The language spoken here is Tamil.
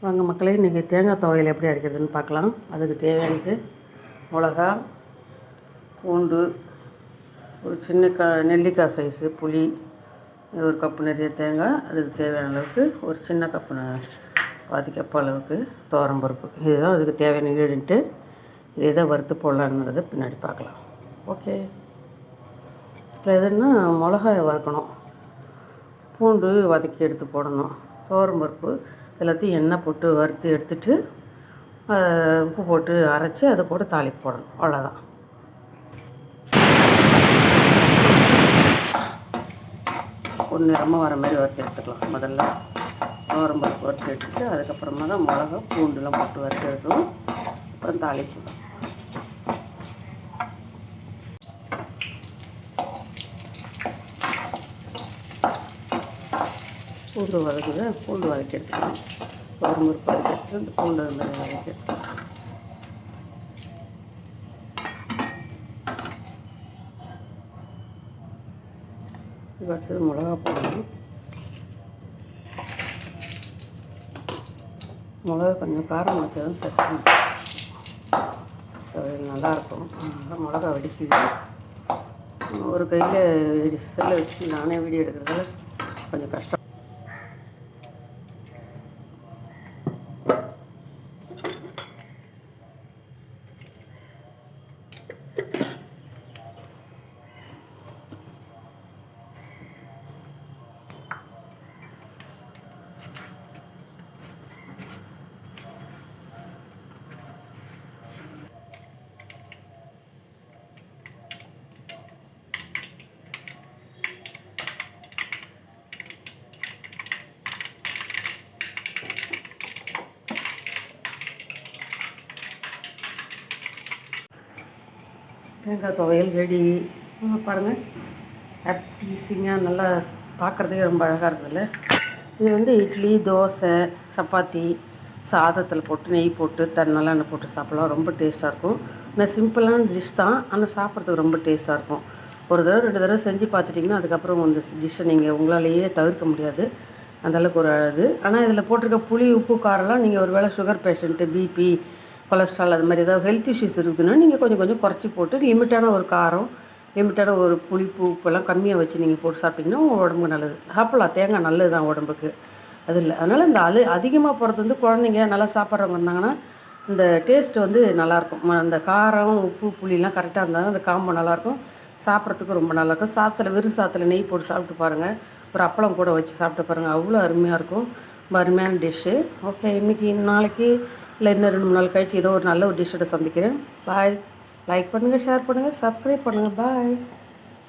வாங்க மக்களே இன்றைக்கி தேங்காய் துவையல் எப்படி அரைக்கிறதுன்னு பார்க்கலாம். அதுக்கு தேவையானது மிளகா பூண்டு ஒரு சின்ன க நெல்லிக்காய் சைஸு புளி ஒரு கப்பு நிறைய தேங்காய் அதுக்கு தேவையான அளவுக்கு ஒரு சின்ன கப்பு ந- பாதி கப்பு அளவுக்கு துவரம் பருப்பு. இதுதான் அதுக்கு தேவையான ஈடுன்ட்டு இதை தான் வறுத்து போடலான்றதை பின்னாடி பார்க்கலாம். ஓகே இதில் எதுன்னா மிளகாயை வறுக்கணும். பூண்டு வதக்கி எடுத்து போடணும். துவரம் பருப்பு எல்லாத்தையும் எண்ணெய் போட்டு வறுத்து எடுத்துட்டு உப்பு போட்டு அரைச்சி அதை போட்டு தாளிப்பு போடணும். அவ்வளோதான் ஒரு நிறமாக வர மாதிரி வறுத்து எடுத்துக்கலாம். முதல்ல துவரம் பருப்பு வறுத்து எடுத்துட்டு அதுக்கப்புறமா தான் மிளகா பூண்டுலாம் போட்டு வறுத்து எடுக்கணும். அப்புறம் தாளிப்பு. பூண்டு வதக்குது பூண்டு வதக்கி எடுத்துக்கலாம். ஒரு முறுப்பு வதக்கி எடுத்து அந்த பூண்டு வந்து வதக்கி எடுத்துக்கலாம். இப்போ அடுத்தது மிளகா போடணும். மிளகா கொஞ்சம் காரம் வச்சு தான் தட்டணும் நல்லாயிருக்கும். அதனால் மிளகா வெடிக்குது. ஒரு கையில் செல்லை வச்சு நானே வீடியோ எடுக்கிறதால கொஞ்சம் கஷ்டம். you தேங்காய் துவையல் ரெடி பாருங்கள் ஆப்டீசிங்காக நல்லா பார்க்குறதுக்கே ரொம்ப அழகாக இருக்குதுல்ல. இது வந்து இட்லி தோசை சப்பாத்தி சாதத்தில் போட்டு நெய் போட்டு தன்னெல்லாம் போட்டு சாப்பிடலாம். ரொம்ப டேஸ்ட்டாக இருக்கும். ஆனால் சிம்பிளான டிஷ் தான். ஆனால் சாப்பிட்றதுக்கு ரொம்ப டேஸ்ட்டாக இருக்கும். ஒரு தடவை ரெண்டு தடவை செஞ்சு பார்த்துட்டிங்கன்னா அதுக்கப்புறம் இந்த டிஷ்ஷை நீங்கள் உங்களாலேயே தவிர்க்க முடியாது. அந்தளவுக்கு ஒரு அழகு. ஆனால் இதில் போட்டிருக்க புளி உப்பு காரெல்லாம் நீங்கள் ஒரு வேளை சுகர் பேஷண்ட்டு பிபி கொலஸ்ட்ரால் அது மாதிரி ஏதாவது ஹெல்த் இஷ்யூஸ் இருக்குதுன்னா நீங்கள் கொஞ்சம் கொஞ்சம் குறைச்சி போட்டு லிமிட்டான ஒரு காரம் லிமிட்டான ஒரு புளிப்பு உப்பெல்லாம் கம்மியாக வச்சு நீங்கள் போட்டு சாப்பிட்டிங்கன்னா உங்கள் உடம்புக்கு நல்லது. சாப்பிட்லாம். தேங்காய் நல்லது தான் உடம்புக்கு. அது இல்லை. அதனால் இந்த அழு அதிகமாக போகிறது வந்து குழந்தைங்க நல்லா சாப்பிட்றவங்க இருந்தாங்கன்னா இந்த டேஸ்ட் வந்து நல்லாயிருக்கும். ம- அந்த காரம் உப்பு புளிலாம் கரெக்டாக இருந்தால் அந்த காம்போ நல்லாயிருக்கும். சாப்பிட்றதுக்கு ரொம்ப நல்லாயிருக்கும். சாத்தில் வெறும் சாத்தில் நெய் போட்டு சாப்பிட்டு பாருங்கள் ஒரு அப்பளம் கூட வச்சு சாப்பிட்டு பாருங்கள் அவ்வளோ அருமையாக இருக்கும். ரொம்ப அருமையான டிஷ்ஷு ஓகே இன்றைக்கி நாளைக்கு இல்லை இன்னும் ரெண்டு மூணு நாள் கழிச்சு ஏதோ ஒரு நல்ல ஒரு டிஷ்ஷோட சந்திக்கிறேன். பாய் லைக் பண்ணுங்கள் ஷேர் பண்ணுங்கள் சப்ஸ்கிரைப் பண்ணுங்கள் பாய்